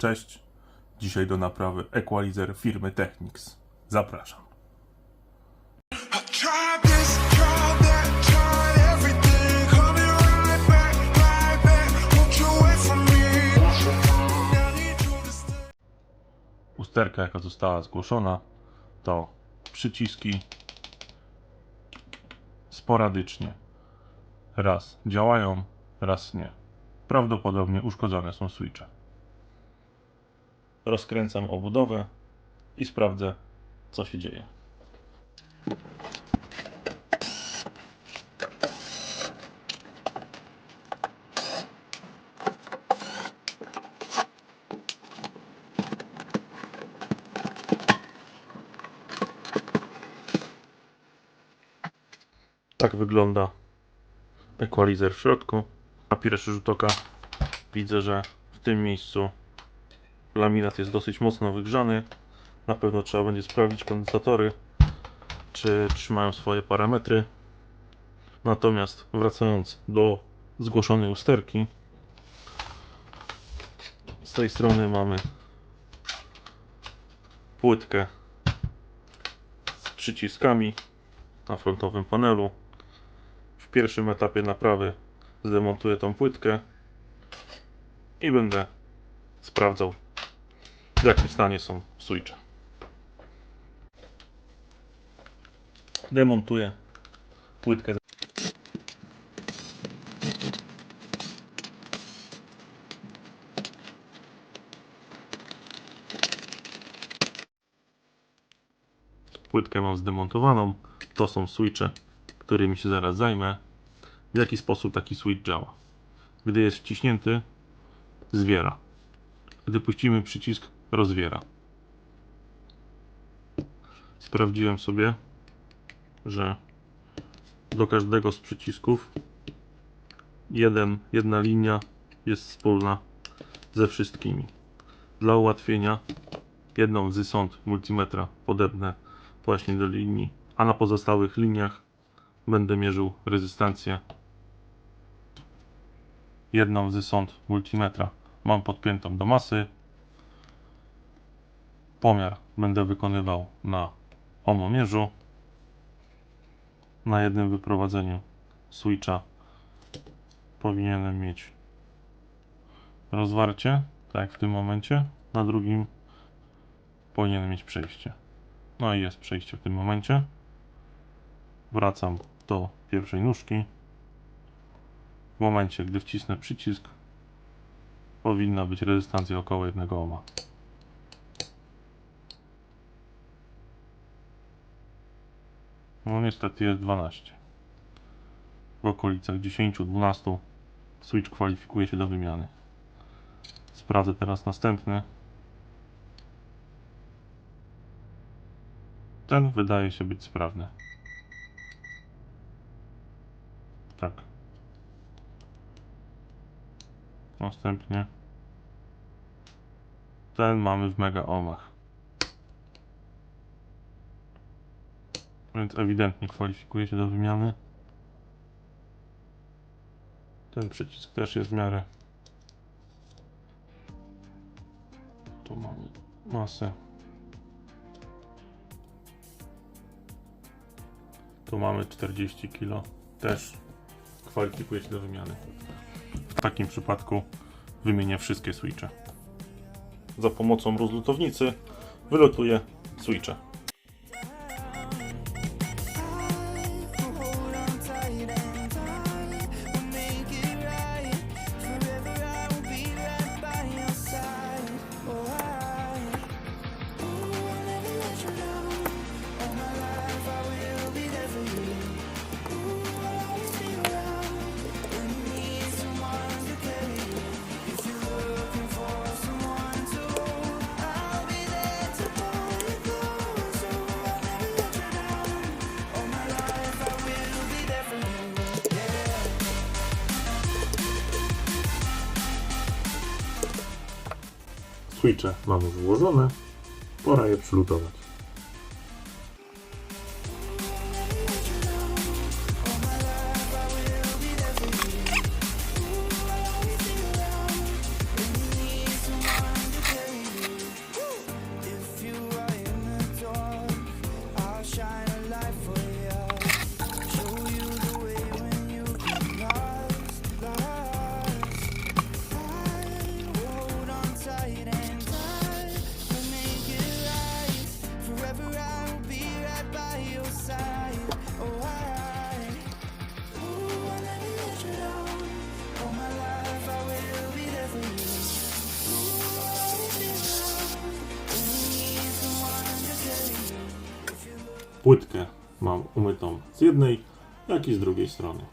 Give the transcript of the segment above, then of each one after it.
Cześć. Dzisiaj do naprawy equalizer firmy Technics. Zapraszam. Usterka, jaka została zgłoszona, to przyciski sporadycznie. Raz działają, raz nie. Prawdopodobnie uszkodzone są switche. Rozkręcam obudowę i sprawdzę, co się dzieje. Tak wygląda equalizer w środku. Na pierwszy rzut oka widzę, że w tym miejscu laminat jest dosyć mocno wygrzany. Na pewno trzeba będzie sprawdzić kondensatory, czy trzymają swoje parametry. Natomiast wracając do zgłoszonej usterki, z tej strony mamy płytkę z przyciskami na frontowym panelu. W pierwszym etapie naprawy zdemontuję tą płytkę i będę sprawdzał w jakim stanie są switche. Demontuję płytkę. Płytkę mam zdemontowaną. To są switche, którymi się zaraz zajmę. W jaki sposób taki switch działa? Gdy jest wciśnięty, zwiera. Gdy puścimy przycisk, rozwiera. Sprawdziłem sobie, że do każdego z przycisków jeden, jedna linia jest wspólna ze wszystkimi. Dla ułatwienia jedną z sąd multimetra podepnę właśnie do linii, a na pozostałych liniach będę mierzył rezystancję. Jedną z sąd multimetra mam podpiętą do masy. Pomiar będę wykonywał na omomierzu. Na jednym wyprowadzeniu switcha powinienem mieć rozwarcie, tak jak w tym momencie. Na drugim powinienem mieć przejście. No i jest przejście w tym momencie. Wracam do pierwszej nóżki. W momencie, gdy wcisnę przycisk, powinna być rezystancja około 1 ohma. No niestety jest 12. W okolicach 10-12 switch kwalifikuje się do wymiany. Sprawdzę teraz następny. Ten wydaje się być sprawny. Tak. Następnie ten mamy w mega ohmach. Więc ewidentnie kwalifikuje się do wymiany. Ten przycisk też jest w miarę. Tu mamy masę. Tu mamy 40 kg. Też kwalifikuje się do wymiany. W takim przypadku wymienię wszystkie switche. Za pomocą rozlutownicy wylotuję switche. Switche mamy włożone. Pora je przylutować. Płytkę mam umytą z jednej, jak i z drugiej strony.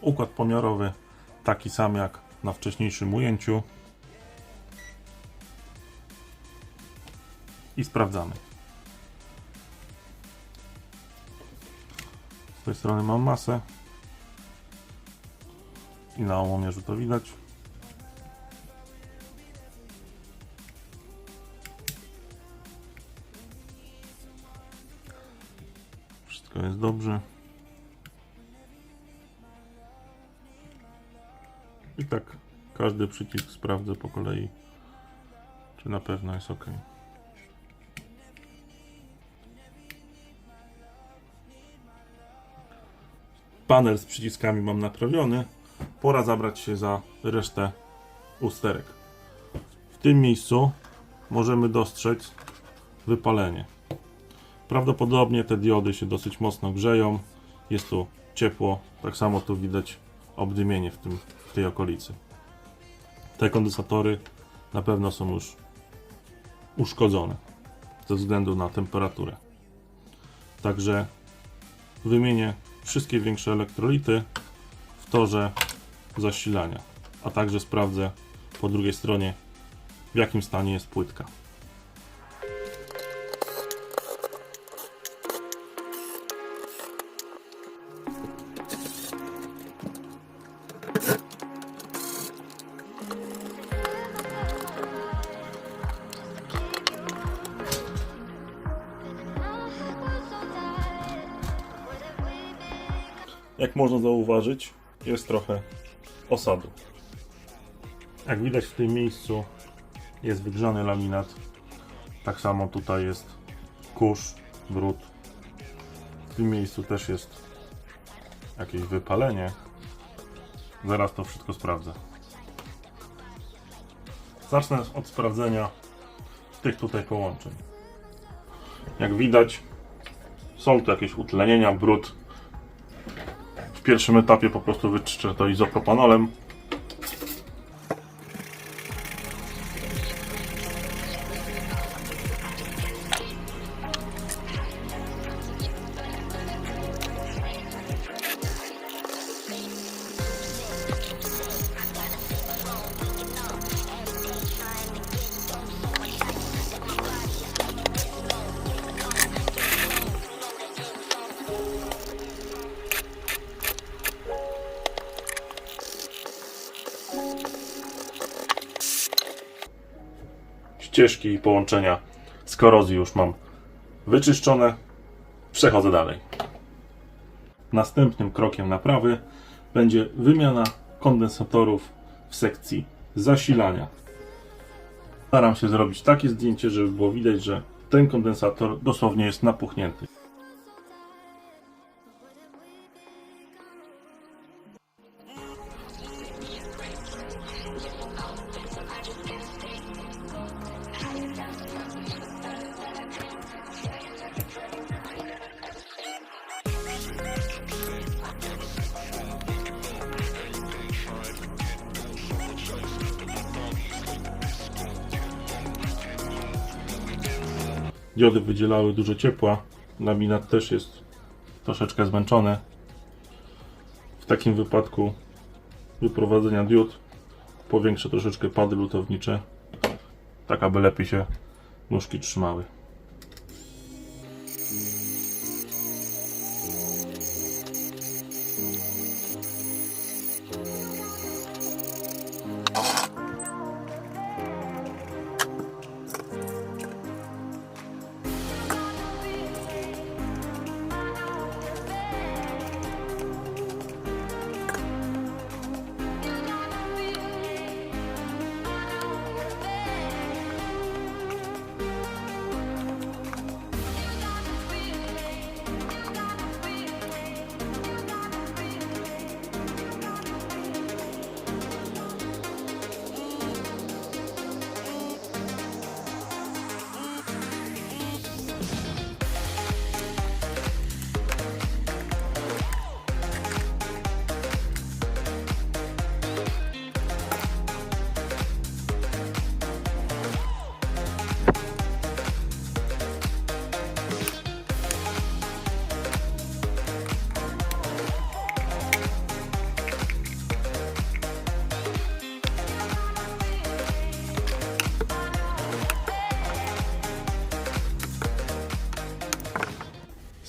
Układ pomiarowy taki sam jak na wcześniejszym ujęciu. I sprawdzamy. Z tej strony mam masę. I na omomierzu to widać. Jest dobrze. I tak każdy przycisk sprawdzę po kolei, czy na pewno jest ok. Panel z przyciskami mam naprawiony. Pora zabrać się za resztę usterek. W tym miejscu możemy dostrzec wypalenie. Prawdopodobnie te diody się dosyć mocno grzeją. Jest tu ciepło. Tak samo tu widać obdymienie w, tym, w tej okolicy. Te kondensatory na pewno są już uszkodzone ze względu na temperaturę. Także wymienię wszystkie większe elektrolity w torze zasilania, a także sprawdzę po drugiej stronie w jakim stanie jest płytka. Jak można zauważyć, jest trochę osadu. Jak widać w tym miejscu jest wygrzany laminat. Tak samo tutaj jest kurz, brud. W tym miejscu też jest jakieś wypalenie. Zaraz to wszystko sprawdzę. Zacznę od sprawdzenia tych tutaj połączeń. Jak widać, są tu jakieś utlenienia, brud. Pierwszym etapie po prostu wyczyszczę to izopropanolem. Ścieżki i połączenia z korozji już mam wyczyszczone. Przechodzę dalej. Następnym krokiem naprawy będzie wymiana kondensatorów w sekcji zasilania. Staram się zrobić takie zdjęcie, żeby było widać, że ten kondensator dosłownie jest napuchnięty. Diody wydzielały dużo ciepła. Laminat też jest troszeczkę zmęczony. W takim wypadku wyprowadzenia diod powiększę troszeczkę pady lutownicze, tak aby lepiej się nóżki trzymały.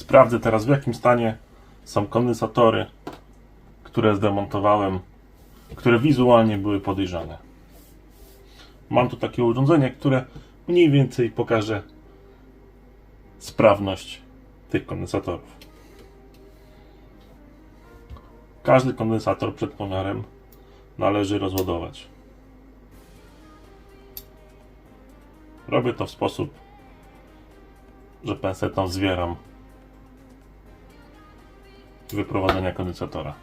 Sprawdzę teraz w jakim stanie są kondensatory, które zdemontowałem, które wizualnie były podejrzane. Mam tu takie urządzenie, które mniej więcej pokaże sprawność tych kondensatorów. Każdy kondensator przed pomiarem należy rozładować. Robię to w sposób, że pensetą zwieram wyprowadzenia kondensatora.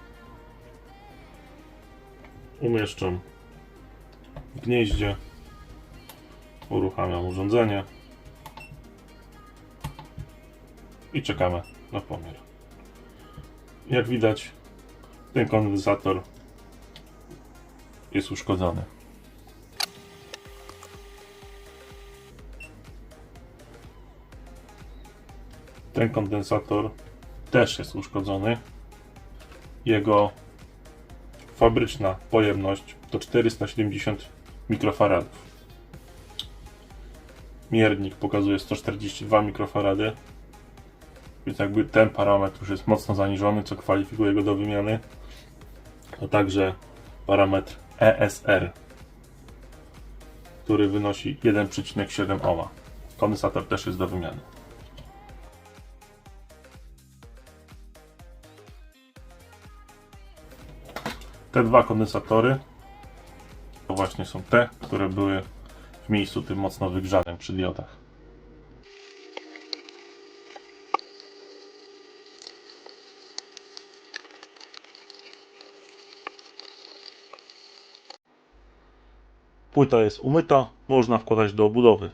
Umieszczam w gnieździe, uruchamiam urządzenie i czekamy na pomiar. Jak widać, ten kondensator jest uszkodzony. Ten kondensator też jest uszkodzony. Jego fabryczna pojemność to 470 mikrofaradów. Miernik pokazuje 142 mikrofarady, więc jakby ten parametr już jest mocno zaniżony, co kwalifikuje go do wymiany. A także parametr ESR, który wynosi 1,7 ohma. Kondensator też jest do wymiany. Te dwa kondensatory to właśnie są te, które były w miejscu tym mocno wygrzanym przy diodach. Płyta jest umyta, można wkładać do obudowy.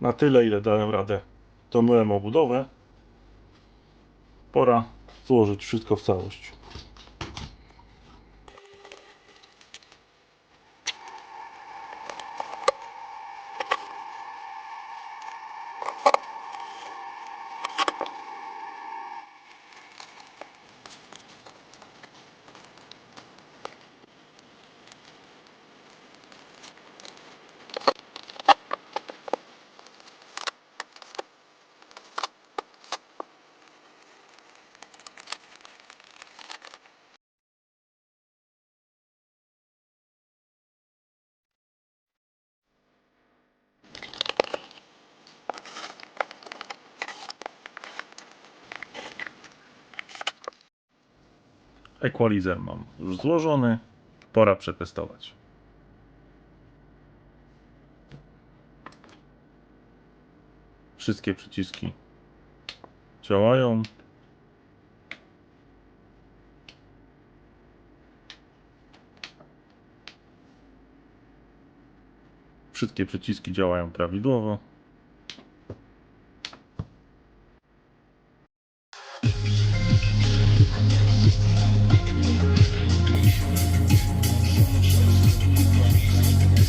Na tyle, ile dałem radę, to myłem obudowę. Pora złożyć wszystko w całość. Equalizer mam już złożony. Pora przetestować. Wszystkie przyciski działają. Wszystkie przyciski działają prawidłowo.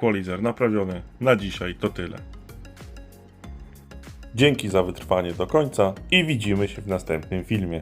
Equalizer naprawiony na dzisiaj to tyle. Dzięki za wytrwanie do końca i widzimy się w następnym filmie.